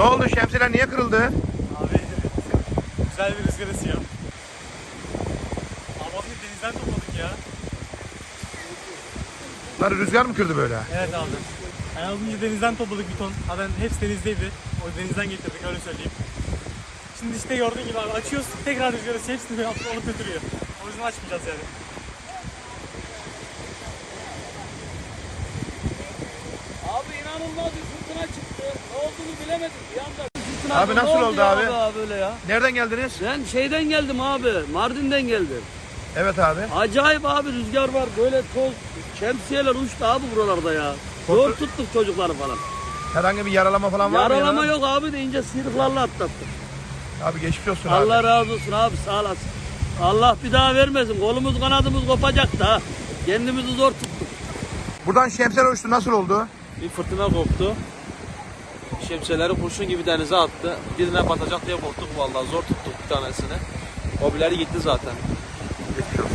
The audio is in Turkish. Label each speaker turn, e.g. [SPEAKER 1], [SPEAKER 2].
[SPEAKER 1] Ne oldu şemsiyeler niye kırıldı?
[SPEAKER 2] Abi güzel bir rüzgar esiyor. Abi denizden topladık ya.
[SPEAKER 1] Bunları rüzgar mı kırdı böyle?
[SPEAKER 2] Evet abi. Yani az önce denizden topladık bir ton. Zaten hepsi denizdeydi. O denizden getirdik öyle söyleyeyim. Şimdi işte gördüğün gibi abi açıyoruz. Tekrar rüzgar esiyor. Hepsini böyle alıp götürüyor. O yüzden açmayacağız yani.
[SPEAKER 3] İnanılmaz bir fırtına çıktı. Ne olduğunu bilemedim. Bir anda fırtına
[SPEAKER 1] Abi nasıl oldu abi?
[SPEAKER 3] abi böyle ya?
[SPEAKER 1] Nereden geldiniz?
[SPEAKER 3] Ben şeyden geldim abi. Mardin'den geldim.
[SPEAKER 1] Evet abi.
[SPEAKER 3] Acayip abi rüzgar var. Böyle toz, şemsiyeler uçtu abi buralarda ya. Zor tuttuk çocukları falan.
[SPEAKER 1] Herhangi bir yaralama falan var
[SPEAKER 3] Yaralama
[SPEAKER 1] mı ya?
[SPEAKER 3] yok abi de ince sıyrıklarla atlattık.
[SPEAKER 1] Abi geçmiş olsun abi.
[SPEAKER 3] Allah razı olsun abi sağ olasın. Allah bir daha vermesin. Kolumuz kanadımız kopacak da. Kendimizi zor tuttuk.
[SPEAKER 1] Buradan şemsiyeler uçtu nasıl oldu?
[SPEAKER 4] Bir fırtına koptu. Şemsiyeleri kurşun gibi denize attı. Birine batacak diye korktuk vallahi zor tuttuk bir tanesini. Hobileri gitti zaten.
[SPEAKER 1] Olsun.